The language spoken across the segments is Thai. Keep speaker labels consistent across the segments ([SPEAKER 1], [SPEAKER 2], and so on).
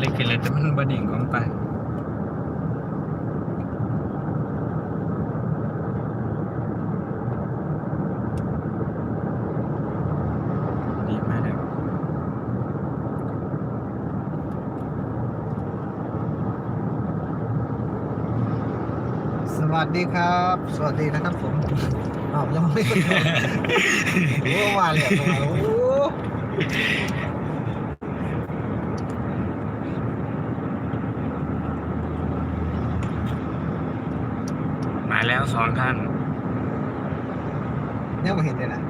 [SPEAKER 1] เลยขึ้นเลยแต่มันบดิ่งของไปดีมากเลย
[SPEAKER 2] สวัสดีครับ สวัสดีนะครับผมอ้าวยังไม่ขึ้นเลยโอ้มาเลยอะโอ้
[SPEAKER 1] แล้วสองท่าน
[SPEAKER 2] ยังไม่เห็นเลยนะ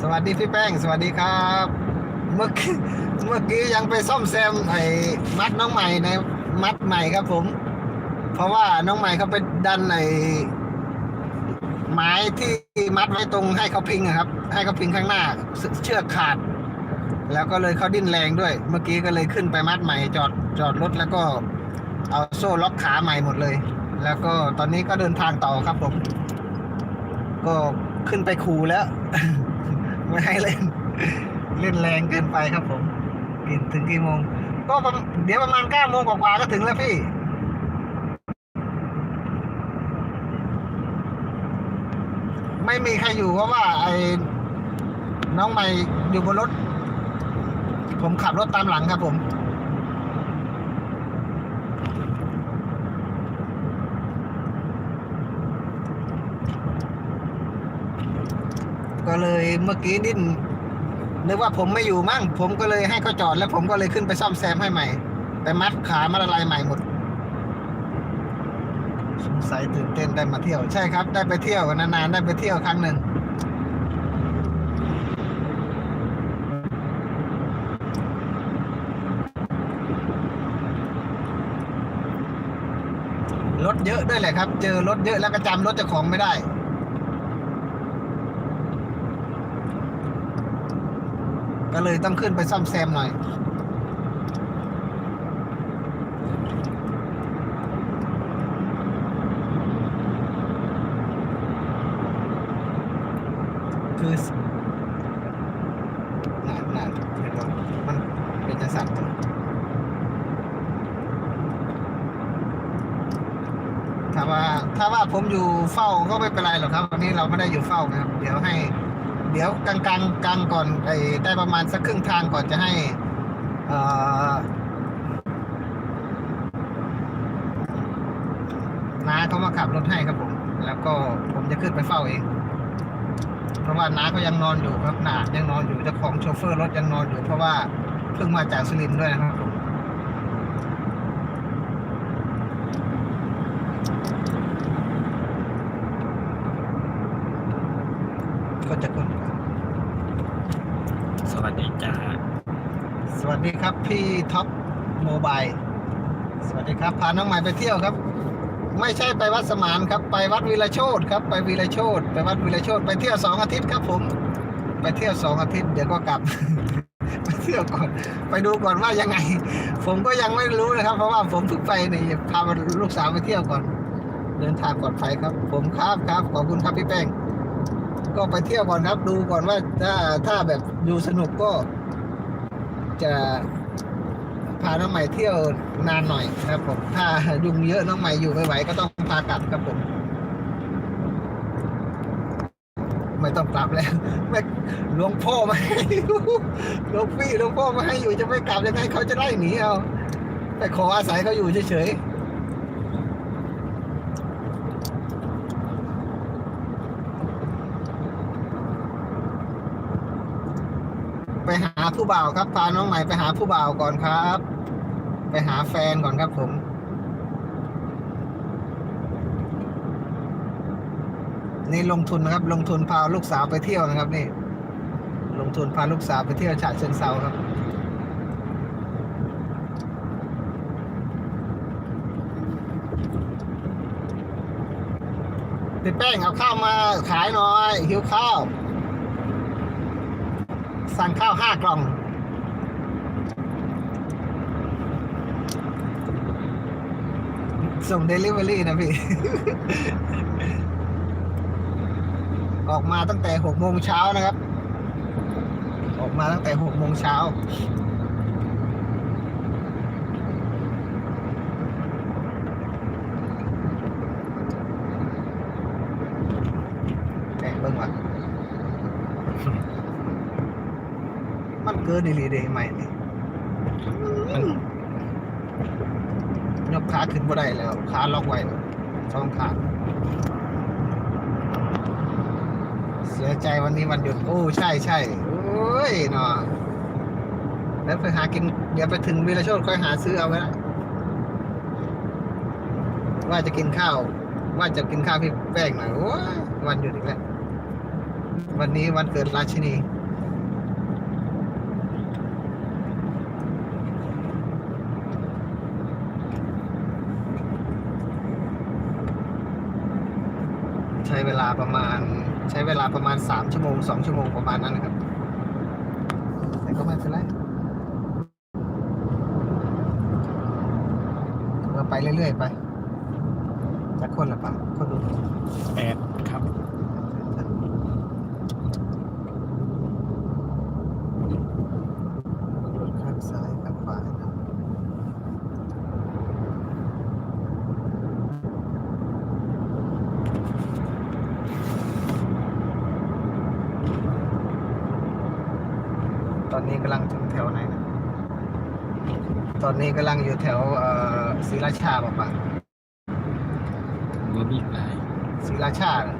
[SPEAKER 2] สวัสดีพี่แป้ง สวัสดีครับ เมื่อกี้เมื่อกี้ยังไปซ่อมแซมไอ้มัดน้องใหม่ในมัดใหม่ครับผม เพราะว่าน้องใหม่เขาไปดันไอ้ไม้ที่มัดไว้ตรงให้เขาพิงอะครับ ให้เขาพิงข้างหน้าเชือกขาด แล้วก็เลยเขาดิ้นแรงด้วย เมื่อกี้ก็เลยขึ้นไปมัดใหม่จอดจอดรถแล้วก็ เอาโซ่ล็อกขาใหม่หมดเลย แล้วก็ตอนนี้ก็เดินทางต่อครับผม ก็ขึ้นไปคูแล้ว ไม่ให้เล่น เล่นแรงเกินไปครับผมกินถึงกี่โมง ก็เดี๋ยวประมาณเก้าโมงกว่าก็ถึงแล้วพี่ไม่มีใครอยู่เพราะว่าไอ้น้องใหม่อยู่บนรถ ผมขับรถตามหลังครับผม ก็เลยเมื่อกี้ดิ้นนึกว่าผมไม่อยู่มั่ง ผมก็เลยให้เขาจอดแล้วผมก็เลยขึ้นไปซ่อมแซมให้ใหม่ แต่มัดขามัดอะไรใหม่หมดสงสัยตื่นเต้นได้มาเที่ยวใช่ครับ ได้ไปเที่ยวกันนานๆได้ไปเที่ยวครั้งหนึ่งรถเยอะด้วยแหละครับ เจอรถเยอะแล้วก็จำรถเจ้าของไม่ได้ ก็เลยต้องขึ้นไปซ่อมแซมหน่อย คือน่าน่าเห็นว่ามันเป็นจะสั่นถ้าว่าถ้าว่าผมอยู่เฝ้าก็ไม่เป็นไรหรอกครับ วันนี้เราไม่ได้อยู่เฝ้านะครับ เดี๋ยวให้ เดี๋ยวกลางกลางกลางก่อนไอ้ได้ประมาณสักครึ่งทางก่อนจะให้เออน้าเขามาขับรถให้ครับผม แล้วก็ผมจะขึ้นไปเฝ้าเอง เพราะว่าน้าก็ยังนอนอยู่ครับนายังนอนอยู่เจ้าของโชเฟอร์รถยังนอนอยู่เพราะว่าเพิ่งมาจากสุรินทร์ด้วยนะครับผมก็จะขึ้น
[SPEAKER 1] สวัสดีจ้า
[SPEAKER 2] สวัส ดีครับพี่ท็อปโมบายสวัสดีครับพาน้องใหม่ไปเที่ยวครับ ไม่ใช่ไปวัดสมานครับ ไปวัดวีระโชตครับ ไปวีระโชตไปวัดวีระโชตไปเที่ยวสองอาทิตย์ครับ ผม ไปเที่ยวสองอาทิตย์เดี๋ยวก็กลับไปเที่ยวก่อน ไปดูก่อนว่ายังไง ผมก็ยังไม่รู้นะครับ เพราะว่าผมเพิ่งไปนี่พาลูกสาวไปเที่ยวก่อน เดินทางปลอดภัยครับ ผมครับครับขอบคุณครับพี่แป้งก็ไปเที่ยวก่อนครับ ดูก่อนว่าถ้าถ้าแบบดูสนุกก็ จะพาน้องใหม่เที่ยวนานหน่อยนะครับผมถ้ายุงเยอะน้องใหม่อยู่ไม่ไหวก็ต้องพากลับครับผมไม่ต้องกลับแล้วไม่หลวงพ่อมาให้หลวงพี่หลวงพ่อมาให้อยู่จะไม่กลับยังไงเขาจะได้หนีเอาไปขออาศัยเขาอยู่เฉยๆไปหา ผู้บ่าวครับ พาน้องใหม่ไปหาผู้บ่าวก่อนครับ ไปหาแฟนก่อนครับผมนี่ลงทุนนะครับ ลงทุนพาลูกสาวไปเที่ยวนะครับ นี่ ลงทุนพาลูกสาวไปเที่ยวฉะเชิงเซาครับติดแป้งเอาข้าวมาขายหน่อยหิวข้าว สั่งข้าวห้ากล่อง ส่งเดลิเวอรี่นะพี่ ออกมาตั้งแต่หกโมงเช้านะครับ ออกมาตั้งแต่หกโมงเช้า แกะเบิ่งว่ะ มันเกินดีดีเดใหม่นี่
[SPEAKER 1] มัน
[SPEAKER 2] ยกขาขึ้นบ่ได้แล้วขาล็อกไว้แล้วสองขาเสียใจวันนี้วันหยุดโอ้ใช่ใช่โอ้ยเนาะแล้วไปหากินเดี๋ยวไปถึงวีรโชตค่อยหาซื้อเอาไว้ละว่าจะกินข้าว ว่าจะกินข้าวพี่แป้งหน่อยโอ้ยวันหยุดอีกแล้ววันนี้วันเกิดราชินี ใช้เวลา ประมาณ ใช้เวลาประมาณสามชั่วโมงสองชั่วโมงประมาณนั้นนะครับแต่ก็ไม่เป็นไรเราไปเรื่อยๆไปจากคนละปังคนดู
[SPEAKER 1] แปดครับ
[SPEAKER 2] รถข้างซ้ายข้างขวานะครับตอนนี้กำลังถึงแถวไหนนะ ตอนนี้กำลังอยู่แถวเอ่อศรีราชาป่ะปะ
[SPEAKER 1] บัวบิ๊กไลน์
[SPEAKER 2] ศรีราชาน่ะ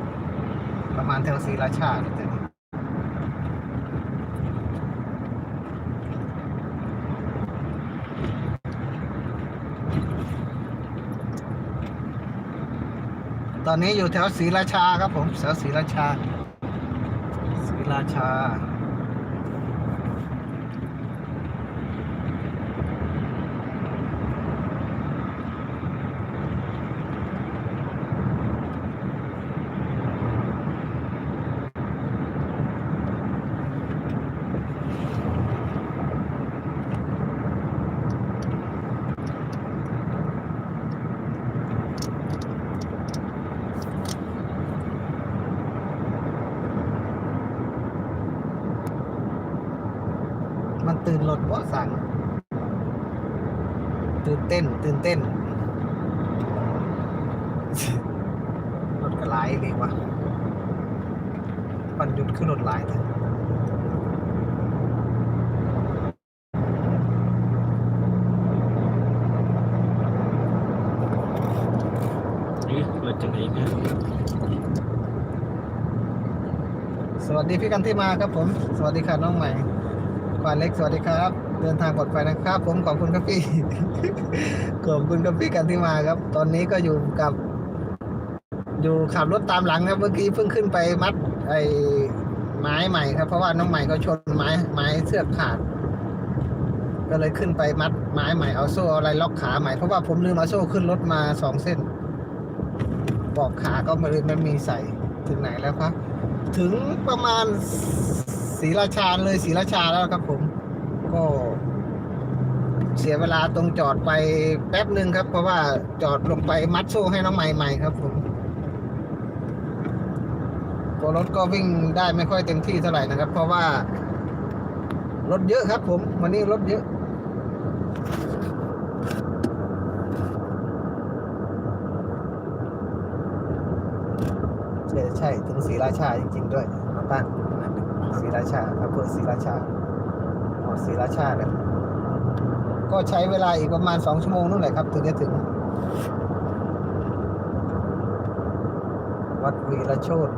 [SPEAKER 2] ประมาณแถวศรีราชาน่ะแต่นี่ตอนนี้อยู่แถวศรีราชาครับผมแถวศรีราชาศรีราชา มันตื่นรถเพราะสั่งตื่นเต้ นตื่นเต้นรถกระไลเลยวะปันหยุดขึ้นรถไลายเถอะ
[SPEAKER 1] นี่รถจังไหนเนี่ย
[SPEAKER 2] สวัสดีพี่กันที่มาครับผม สวัสดีค่ะน้องใหม่ควานเล็กสวัสดีครับ เดินทางปลอดภัยนะครับ ผมขอบคุณครับพี่ ขอบคุณครับพี่กันที่มาครับ ตอนนี้ก็อยู่กับ อยู่ขับรถตามหลังครับ เมื่อกี้เพิ่งขึ้นไปมัด ไอ้ไม้ใหม่ครับ เพราะว่าน้องใหม่ก็ชนไม้ไม้เสือกขาด ก็เลยขึ้นไปมัดไม้ใหม่เอาโซ่อาอะไรล็อกขาใหม่เพราะว่าผมลืมเอาโซ่ขึ้นรถมาสองเส้นบอกขาก็ไม่ไม่มีใส่ถึงไหนแล้วครับ ถึงประมาณศรีราชาเลยศรีราชาแล้วครับผม ก็ เสียเวลาตรงจอดไปแป๊บหนึ่งครับ เพราะว่าจอดลงไปมัดโซ่ให้น้องใหม่ใหม่ครับผมก็รถก็วิ่งได้ไม่ค่อยเต็มที่เท่าไหร่นะครับ เพราะว่ารถเยอะครับ ผมวันนี้รถเยอะใช่ถึงศรีราชาจริง ๆ ด้วยมาบ้านศรีราชาอำเภอศรีราชา ศรีราชาเนี่ยก็ใช้เวลาอีกประมาณสองชั่วโมงนู่นแหละครับ ถึงจะถึง วัดวีระโชต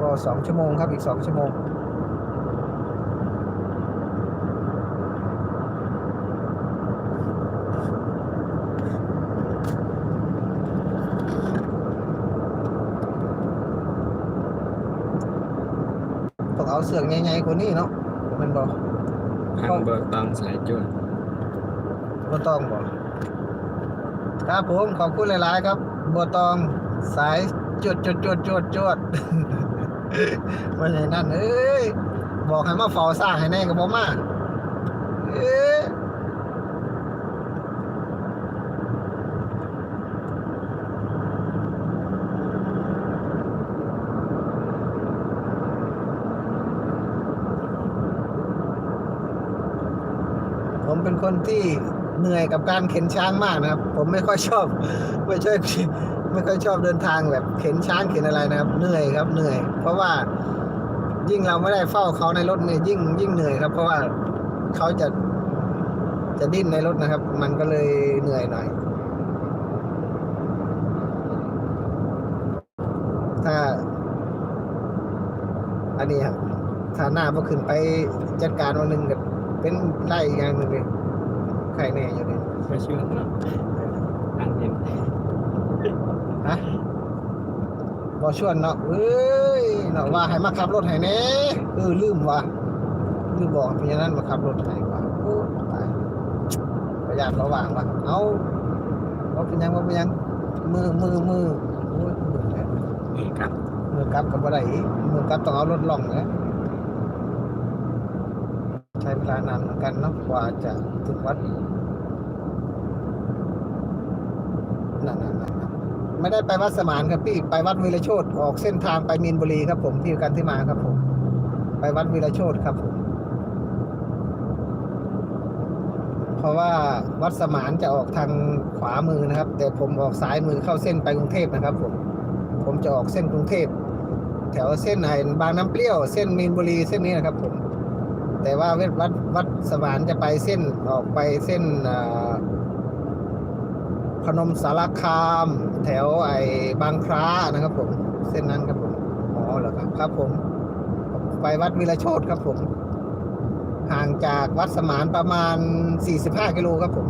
[SPEAKER 2] ก็สองชั่วโมงครับอีกสองชั่วโมงต้องเอาเสือกใหญ่ๆกว่านี้เนาะ
[SPEAKER 1] หางเบิกตังสายจวน
[SPEAKER 2] บ่ต้องบอกครับผมขอบคุณหลายๆครับบ่ต้องสายจวดจวดจวดจวดจวดมันอย่างนั้นเอ้ยบอกให้มาเฝ้าสร้างให้แน่กับผมมาเอ้ย ผมเป็น คนที่เหนื่อยกับการเข็นช้างมากนะครับ ผมไม่ค่อยชอบ ไม่ช่อยไม่ค่อยชอบเดินทางแบบเข็นช้างเข็นอะไรนะครับ เหนื่อยครับเหนื่อย เพราะว่ายิ่งเราไม่ได้เฝ้าเขาในรถเนี่ยยิ่งยิ่งเหนื่อยครับ เพราะว่าเขาจะจะดิ้นในรถนะครับ มันก็เลยเหนื่อยหน่อย ถ้า อันนี้ครับถ้าหน้าพอขึ้นไปจัดการวันหนึ่งกับเป็นไล่อีกอย่างหนึ่งเลย ใครแน่อยู่เลย
[SPEAKER 1] ไม่เชื่อเนาะอันเห็น
[SPEAKER 2] ฮะบอชวนเนาะเอ้ยเนาะว่าให้มาขับรถให้แน่เออลืมว่ะลืมบอกเพราะฉะนั้นมาขับรถให้ว่ะโอ้ตายประหยัดระหว่างว่ะเอาว่าเป็นหยังว่าเป็นหยังมือมือมือโอ้ยมือแหละ
[SPEAKER 1] นี่ครับ
[SPEAKER 2] มือกลับกับอะไรอีกมือกลับต้องเอารถล่องนะใช้เวลานานเหมือนกันนาะกว่าจะถึงวัดนั่นๆไม่ได้ไปวัดสมานครับพี่ไปวัดวีรโชตออกเส้นทางไปมีนบุรีครับผมที่กันที่มาครับผม ไปวัดวีรโชตครับผมเพราะว่าวัดสมานจะออกทางขวามือนะครับ แต่ผมออกซ้ายมือเข้าเส้นไปกรุงเทพนะครับ ผม ผมจะออกเส้นกรุงเทพแถวเส้นไหนบางน้ำเปรี้ยว เส้นมีนบุรีเส้นนี้นะครับผม แต่ว่าเวทวัดวัดสมานจะไปเส้นออกไปเส้นอ่าพนมสารคาม แถวไอ้บางคร้านะครับผม เส้นนั้นครับผมอ๋อเหรอครับครับผม ไปวัดวิรโชตครับผม ห่างจากวัดสมานประมาณ 45 กิโลครับผม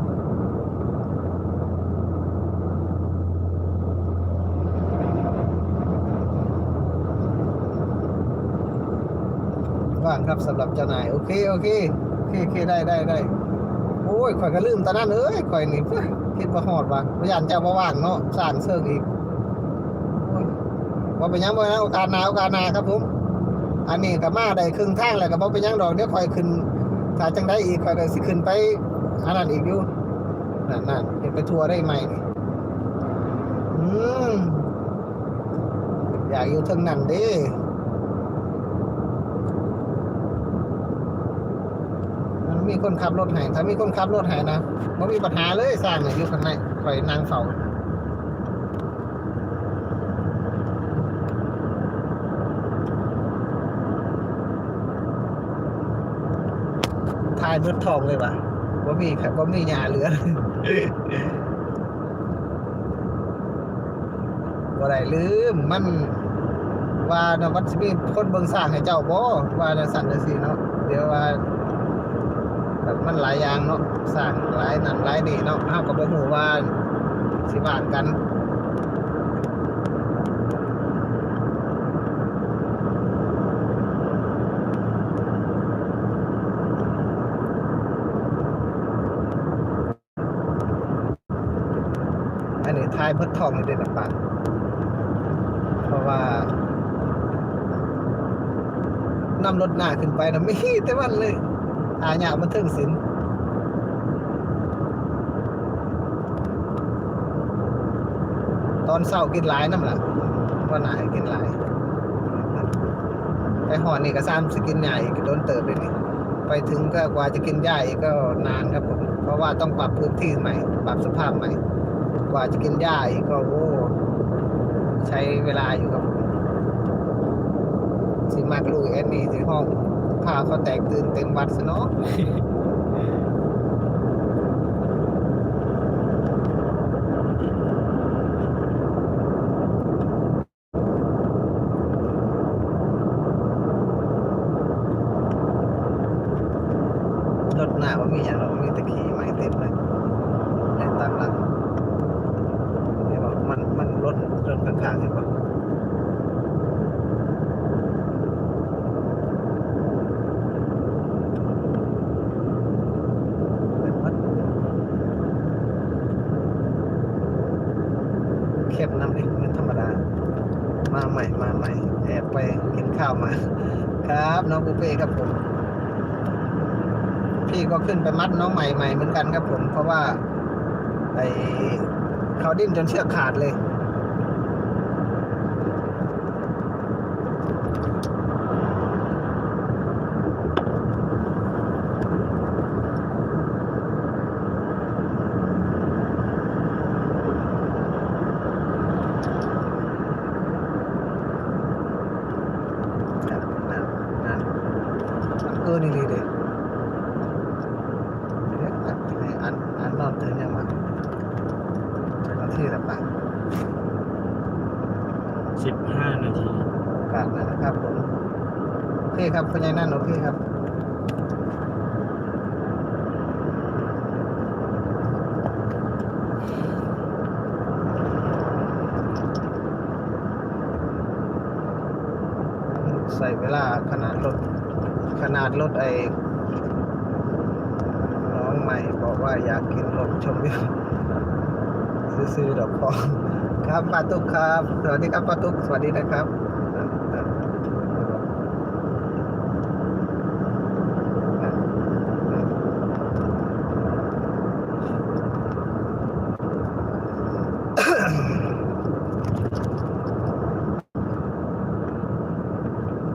[SPEAKER 2] ว่างครับสำหรับเจ้านายโอเคโอเคโอเคโอเคได้ได้ได้โอ้ยข่อยก็ลืมตอนนั้นเอ้ยข่อยนี่เพิ่นคิดว่าฮอดว่ะพยานเจ้าบ่ว่างเนาะสร้างเสิร์งอีกโอ้ยว่าเป็นหยังบ่นะโอกาสนาโอกาสนาครับผมอันนี้ก็มาได้ครึ่งทางแล้วก็บ่เป็นหยังดอกเดี๋ยวข่อยขึ้นถ้าจังได้อีกข่อยก็สิขึ้นไปอันนั้นอีกอยู่นั่นนั่นเห็นไปทัวร์ได้ไหมนี่อืมอยากอยู่ทึงนั้นเด้ มีคนขับรถให้ถ้ามีคนขับรถให้นะไม่มีปัญหาเลยสร้างอยู่ข้างในคอยนางเฝ้าทายเบิดทองเลยว่ะว่ามีครับว่ามีหยาเหลือบ่ได้ลืมมันว่าเนาะมันสิมีคนเบิ่งสร้างให้เจ้าบ่ว่าจะสั่นจังซี่เนาะเดี๋ยวว่า แบบมันหลายอย่างเนาะสร้างหลายนั่นหลายนี่เนาะเฮาก็บ่ฮู้ว่าสิบานกันอันนี้ทายเพิดทองนี่เด็ดปากเพราะว่านำรถหน้าขึ้นไปนะมีแต่วันเลย อาญาบันเทิงศิลป์ตอนเศร้ากินหลายน้ำละวันไหนกินหลายไปห่อนี่ก็ซ้ำสกินใหญ่ก็โดนเติบเลยนี่ไปถึงก็กว่าจะกินหญ้าอีกก็นานครับผมเพราะว่าต้องปรับพื้นที่ใหม่ ปรับสภาพใหม่ กว่าจะกินหญ้าอีกก็โอ้ใช้เวลาอยู่ครับผมสิมากลูกแอนนี่สิห้อง พาเขาแตกตื่นเต็มวัดซะเนาะ รถหน้าว่ามีอย่างเรามีแตะขี่ใหม่เต็มเลยในตามหลังเห็นบอกมันมันรถรถข้างๆเห็นปะเปิดมัดเข้มน้ำเองมันธรรมดา มาใหม่มาใหม่แอบไปกินข้าวมา ครับน้องปูเป้ครับผม พี่ก็ขึ้นไปมัดน้องใหม่ใหม่เหมือนกันครับผม เพราะว่าไอเขาดิ้นจนเชือกขาดเลย อนี่ดีเด้เดี๋ยวอันให้อันอันนอนตื่นยังมาจะนาทีละปะ
[SPEAKER 1] สิบห้านาที
[SPEAKER 2] โอกาสนะครับผมโอเคครับคุณยานั่นโอเคครับใส่เวลาขนาดรถขนาดรถไอ้น้องใหม่บอกว่าอยากกินรถชมวิวซื้อๆดอกพอครับปาตุกครับ สวัสดีครับปาตุกสวัสดีนะครับ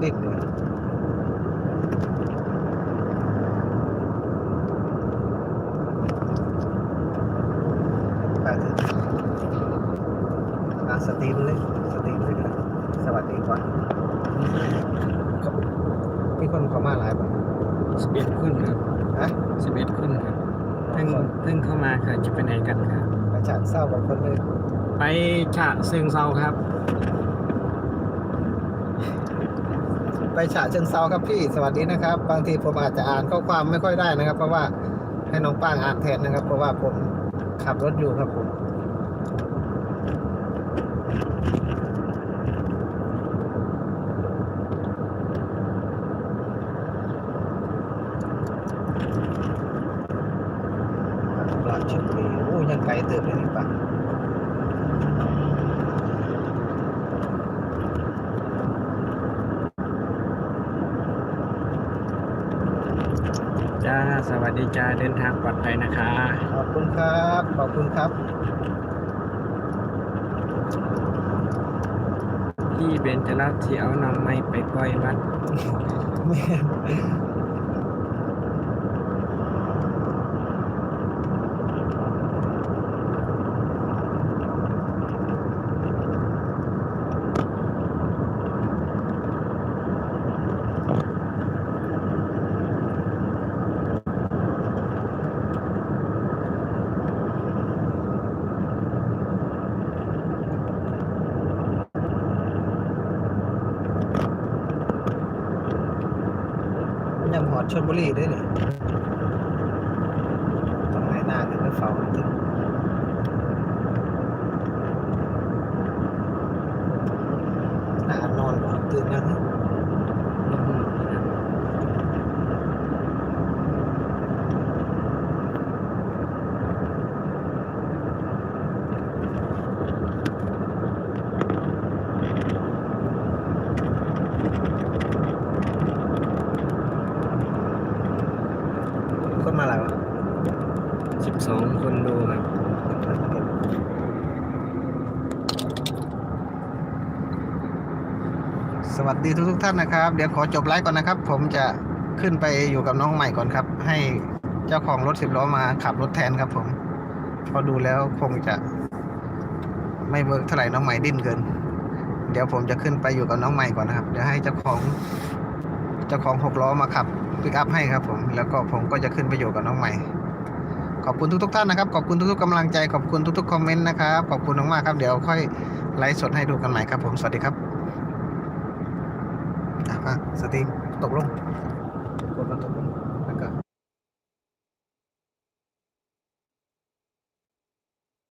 [SPEAKER 2] นิดหนึ่งไปเถอะอะ สตรีมเลยสตรีมเลยครับสวัสดีก่อนครับมีคนเข้ามาหลายป่ะ
[SPEAKER 1] สิบเอ็ดขึ้นครับ
[SPEAKER 2] ฮะ
[SPEAKER 1] สิบเอ็ดขึ้นครับเพิ่งเพิ่งเข้ามาค่ะจะไปไหนกันครับ
[SPEAKER 2] ไปฉากเศร้ากับคนเลย
[SPEAKER 1] ไปฉะเชิงเซาครับ
[SPEAKER 2] ไปฉะเชิงเซาครับพี่สวัสดีนะครับ บางทีผมอาจจะอ่านข้อความไม่ค่อยได้นะครับ เพราะว่าให้น้องป้างอ่านแทนนะครับ เพราะว่าผมขับรถอยู่ครับผม ราชบุรีโอ้ยังไกลเติบเลยนี่ปะ
[SPEAKER 1] จ้า สวัสดี จ้าเดินทางปลอดภัยนะคะ
[SPEAKER 2] ขอบคุณครับ ขอบคุณครับ
[SPEAKER 1] พี่เบนจะรับที่เอานำไม้ไปปล่อยวัด
[SPEAKER 2] ชลบุรีด้วยเนี่ยตรงไหนหน้ากันไม่เฝ้าถึงหน้านอนบ่ตื่นยังคนมาอะไรวะ
[SPEAKER 1] สิบสองคนดูครับ
[SPEAKER 2] สวัส ดีทุกทุกๆท่านนะครับ เดี๋ยวขอจบไลฟ์ก่อนนะครับ ผมจะขึ้นไปอยู่กับน้องใหม่ก่อนครับ ให้เจ้าของรถสิบล้อมาขับรถแทนครับ ผมพอดูแล้วคงจะไม่เวิร์กเท่าไหร่น้องใหม่ดิ้นเกิน เดี๋ยวผมจะขึ้นไปอยู่กับน้องใหม่ก่อนนะครับ เดี๋ยวให้เจ้าของเจ้าของหกล้อมาขับปิกอัพให้ครับ ผม แล้วก็ผมก็จะขึ้นไปอยู่กับน้องใหม่ ขอบคุณทุกๆท่านนะครับ ขอบคุณทุกๆกำลังใจ ขอบคุณทุกๆคอมเมนต์นะครับ ขอบคุณมากๆครับ เดี๋ยวค่อยไลฟ์สดให้ดูกันใหม่ครับ ผม สวัสดีครับ อะสตรีมตกลง